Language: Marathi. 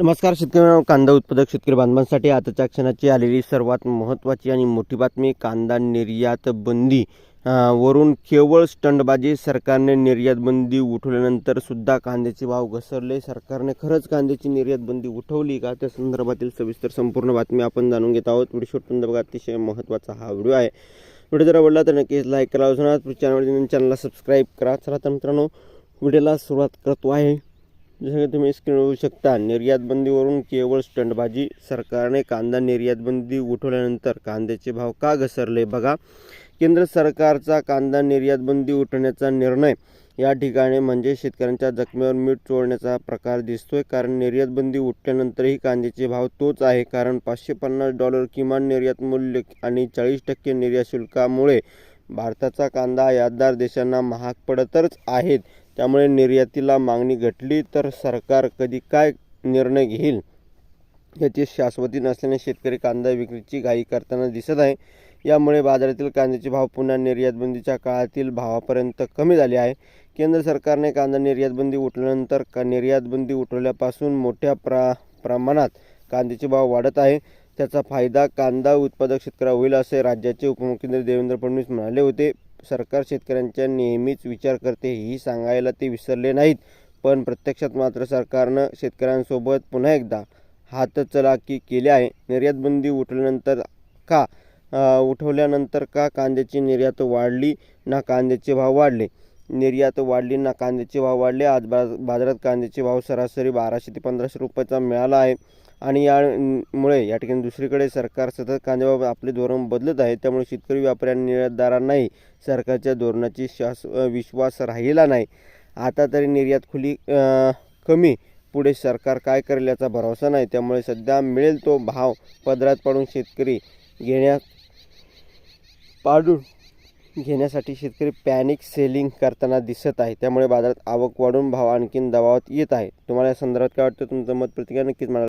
नमस्कार शेतकरी कांदा उत्पादक शेतकरी बांधवांसाठी आताच्या क्षणाची आलेली सर्वात महत्त्वाची आणि मोठी बातमी कांदा निर्यात बंदी. वरून केवळ स्टंटबाजी सरकारने निर्यात बंदी उठवल्यानंतर सुद्धा कांद्याचे भाव घसरले. सरकारने खरंच कांद्याची निर्यात बंदी उठवली का? त्या संदर्भातील सविस्तर संपूर्ण बातमी आपण जाणून घेत आहोत. व्हिडिओ शेवटपर्यंत बघा अतिशय महत्त्वाचा हा व्हिडिओ आहे. व्हिडिओ जर आवडला तर नक्कीच लाईक करा अजून चॅनल चॅनलला सबस्क्राईब करा. चला तर मित्रांनो व्हिडिओला सुरुवात करतो आहे. जसं की तुम्ही स्क्रीन बघू शकता निर्यातबंदीवरून केवळ स्टंटबाजी. सरकारने कांदा निर्यातबंदी उठवल्यानंतर कांद्याचे भाव का घसरले? बघा केंद्र सरकारचा कांदा निर्यातबंदी उठवण्याचा निर्णय या ठिकाणी म्हणजे शेतकऱ्यांच्या जखमेवर मीठ चोळण्याचा प्रकार दिसतोय. कारण निर्यातबंदी उठल्यानंतरही कांद्याचे भाव तोच आहे. कारण पाचशे पन्नास डॉलर किमान निर्यात मूल्य आणि चाळीस टक्के निर्यात शुल्कामुळे भारताचा कांदा आयातदार देशांना महाग पडतच आहेत. त्यामुळे निर्यातीला मागणी घटली तर सरकार कधी काय निर्णय घेईल याची शाश्वती नसल्याने शेतकरी कांदा विक्रीची घाई करताना दिसत आहे. यामुळे बाजारातील कांद्याचे भाव पुन्हा निर्यातबंदीच्या काळातील भावापर्यंत कमी झाले आहे. केंद्र सरकारने कांदा निर्यातबंदी उठल्यानंतर का निर्यातबंदी उठवल्यापासून मोठ्या प्रा प्रमाणात कांद्याचे भाव वाढत आहे. त्याचा फायदा कांदा उत्पादक शेतकऱ्या होईल असे राज्याचे उपमुख्यमंत्री देवेंद्र फडणवीस म्हणाले होते. सरकार शेतकऱ्यांचा नेहमीच विचार करते ही सांगायला ते विसरले नाहीत. पण प्रत्यक्षात मात्र सरकारनं शेतकऱ्यांसोबत पुन्हा एकदा हातचलाकी केली आहे. निर्यातबंदी उठल्यानंतर का उठवल्यानंतर का कांद्याची निर्यात वाढली ना कांद्याचे भाव वाढले? निर्यात वाढली ना कांद्याचे भाव वाढले? आज बाजारात कांद्याचे भाव सरासरी बाराशे ते पंधराशे रुपयाचा मिळाला आहे. आणि यामुळे या ठिकाणी दुसरीकडे सरकार सतत कांद्याबाबत आपले धोरण बदलत आहे. त्यामुळे शेतकरी व्यापारी आणि निर्यातदारांनाही सरकारच्या धोरणाची शास विश्वास राहिला नाही. आता तरी निर्यात खुली कमी. पुढे सरकार काय करेल याचा भरोसा नाही. त्यामुळे सध्या मिळेल तो भाव पदरात पाडून शेतकरी घेण्यात पाडून घेण्यासाठी शेतकरी पॅनिक सेलिंग करताना दिसत आहे. त्यामुळे बाजारात आवक वाढून भाव आणखीन दबावात येत आहे. तुम्हाला या संदर्भात काय वाटतं? तुमचं मत प्रतिक्रिया नक्कीच मला